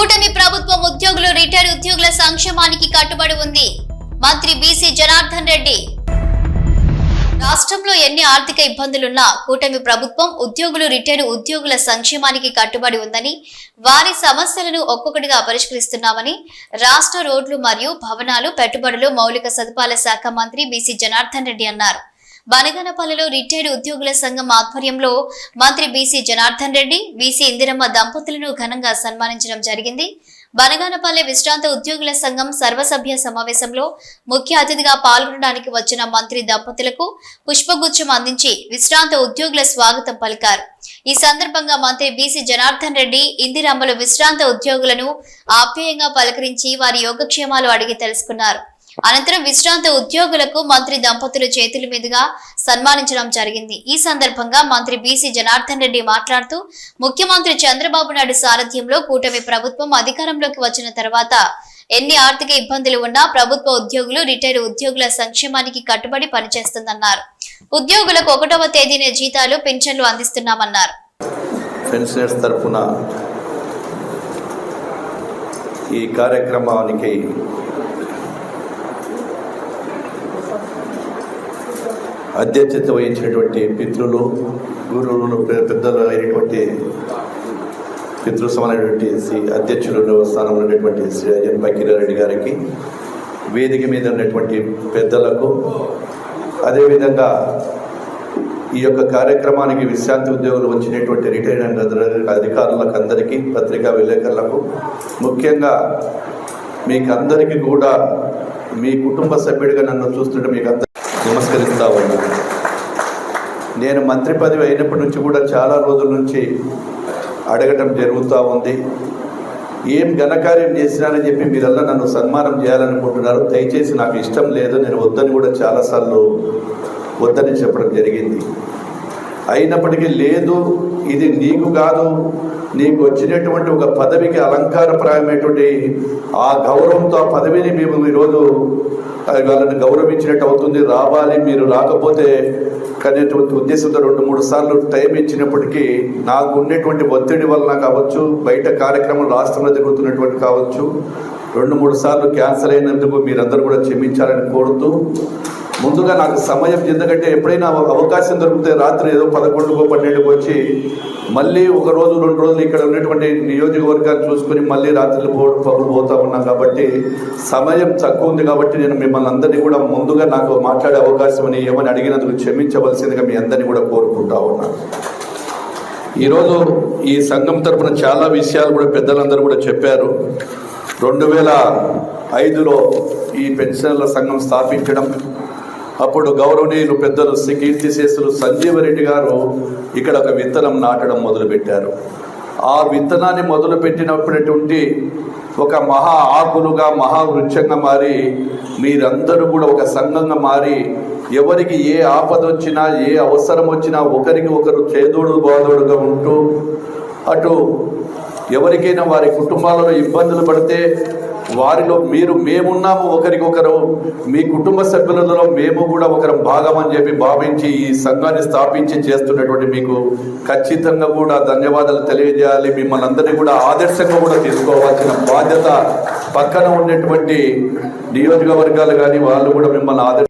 కూటమి ప్రభుత్వం ఉద్యోగులు రిటైర్డ్ ఉద్యోగుల సంక్షేమానికి కట్టుబడి ఉంది. మంత్రి బీసీ జనార్దన్ రెడ్డి. రాష్ట్రంలో ఎన్ని ఆర్థిక ఇబ్బందులున్నా కూటమి ప్రభుత్వం ఉద్యోగులు రిటైర్డ్ ఉద్యోగుల సంక్షేమానికి కట్టుబడి ఉందని వారి సమస్యలను ఒక్కొక్కటిగా పరిష్కరిస్తున్నామని రాష్ట్ర రోడ్లు మరియు భవనాలు పెట్టుబడులు మౌలిక సదుపాయాల శాఖ మంత్రి బీసీ జనార్దన్ రెడ్డి అన్నారు. బనగనపల్లిలో రిటైర్డ్ ఉద్యోగుల సంఘం ఆధ్వర్యంలో మంత్రి బీసీ జనార్దన్ రెడ్డి బీసీ ఇందిరమ్మ దంపతులను ఘనంగా సన్మానించడం జరిగింది. బనగానపల్లె విశ్రాంత ఉద్యోగుల సంఘం సర్వసభ్య సమావేశంలో ముఖ్య అతిథిగా పాల్గొనడానికి వచ్చిన మంత్రి దంపతులకు పుష్పగుచ్చం అందించి విశ్రాంత ఉద్యోగుల స్వాగతం పలికారు. ఈ సందర్భంగా మంత్రి బీసీ జనార్దన్ రెడ్డి ఇందిరమ్మలు విశ్రాంత ఉద్యోగులను ఆప్యాయంగా పలకరించి వారి యోగక్షేమాలు అడిగి తెలుసుకున్నారు. అనంతరం విశ్రాంత ఉద్యోగులకు మంత్రి దంపతుల చేతుల మీదుగా సన్మానించడం జరిగింది. ఈ సందర్భంగా మంత్రి బీసీ జనార్దన్ రెడ్డి మాట్లాడుతూ ముఖ్యమంత్రి చంద్రబాబు నాయుడు సారథ్యంలో కూటమి ప్రభుత్వం అధికారంలోకి వచ్చిన తర్వాత ఎన్ని ఆర్థిక ఇబ్బందులు ఉన్నా ప్రభుత్వ ఉద్యోగులు రిటైర్డ్ ఉద్యోగుల సంక్షేమానికి కట్టుబడి పనిచేస్తుందన్నారు. ఉద్యోగులకు ఒకటవ తేదీన జీతాలు పెన్షన్లు అందిస్తున్నామన్నారు. పెన్షనర్స్ తరఫున ఈ కార్యక్రమానికి అధ్యక్షత వహించినటువంటి పితృలు గురువులు పెద్దలు అయినటువంటి పితృ సమానమైనటువంటి శ్రీ అధ్యక్షులు స్థానంలో ఉన్నటువంటి శ్రీ అజన్ బకీరారెడ్డి గారికి వేదిక మీద ఉన్నటువంటి పెద్దలకు. అదేవిధంగా ఈ యొక్క కార్యక్రమానికి విశ్రాంతి ఉద్యోగులు వచ్చినటువంటి రిటైర్డ్ అధికారులకు అందరికీ పత్రికా విలేకరులకు. ముఖ్యంగా మీకు అందరికీ కూడా మీ కుటుంబ సభ్యుడిగా నన్ను చూస్తుంటే మీకు నమస్కరిస్తా ఉన్నాను నేను మంత్రి పదవి అయినప్పటి నుంచి కూడా చాలా రోజుల నుంచి అడగటం జరుగుతూ ఉంది. ఏం ఘనకార్యం చేసినానని చెప్పి మీరల్లా నన్ను సన్మానం చేయాలనుకుంటున్నారు. దయచేసి నాకు ఇష్టం లేదు. నేను వద్దని కూడా చాలాసార్లు వద్దని చెప్పడం జరిగింది. అయినప్పటికీ లేదు ఇది నీకు కాదు. నీకు వచ్చినటువంటి ఒక పదవికి అలంకారప్రాయమైనటువంటి ఆ గౌరవంతో ఆ పదవిని మేము ఈరోజు వాళ్ళని గౌరవించినట్టు అవుతుంది. రావాలి మీరు రాకపోతే కనేటువంటి ఉద్దేశంతో రెండు మూడు సార్లు టైం ఇచ్చినప్పటికీ నాకు ఉండేటువంటి ఒత్తిడి వలన కావచ్చు బయట కార్యక్రమం రాష్ట్రంలో జరుగుతున్నటువంటి కావచ్చు రెండు మూడు సార్లు క్యాన్సల్ అయినందుకు మీరందరూ కూడా క్షమించాలని కోరుతూ ముందుగా నాకు సమయం ఎందుకంటే ఎప్పుడైనా అవకాశం దొరికితే రాత్రి ఏదో పదకొండుకో పన్నెండుకో వచ్చి మళ్ళీ ఒక రోజు రెండు రోజులు ఇక్కడ ఉన్నటువంటి నియోజకవర్గాలు చూసుకుని మళ్ళీ రాత్రులు పో పగులు పోతా ఉన్నాం కాబట్టి సమయం తక్కువ ఉంది కాబట్టి నేను మిమ్మల్ని అందరినీ కూడా ముందుగా నాకు మాట్లాడే అవకాశం అని ఏమని అడిగినందుకు క్షమించవలసిందిగా మీ అందరినీ కూడా కోరుకుంటా ఉన్నాను ఈరోజు ఈ సంఘం తరపున చాలా విషయాలు కూడా పెద్దలందరూ కూడా చెప్పారు. రెండు వేల ఐదులో ఈ పెన్షన్ల సంఘం స్థాపించడం అప్పుడు గౌరవనీయులు పెద్దలు శ్రీ కీర్తిశేషులు సంజీవరెడ్డి గారు ఇక్కడ ఒక విత్తనం నాటడం మొదలుపెట్టారు. ఆ విత్తనాన్ని మొదలుపెట్టినటువంటి ఒక మహా ఆకులుగా మహా వృక్షంగా మారి మీరందరూ కూడా ఒక సంఘంగా మారి ఎవరికి ఏ ఆపద వచ్చినా ఏ అవసరం వచ్చినా ఒకరికి ఒకరు చేదోడు బాదోడుగా ఉంటూ అటు ఎవరికైనా వారి కుటుంబాలలో ఇబ్బందులు పడితే వారిలో మీరు మేమున్నాము ఒకరికొకరు. మీ కుటుంబ సభ్యులలో మేము కూడా ఒకరం భాగం అని చెప్పి భావించి ఈ సంఘాన్ని స్థాపించి చేస్తున్నటువంటి మీకు ఖచ్చితంగా కూడా ధన్యవాదాలు తెలియజేయాలి. మిమ్మల్ని అందరినీ కూడా ఆదర్శంగా కూడా తీసుకోవాల్సిన బాధ్యత పక్కన ఉన్నటువంటి నియోజకవర్గాలు కానీ వాళ్ళు కూడా మిమ్మల్ని ఆదర్శ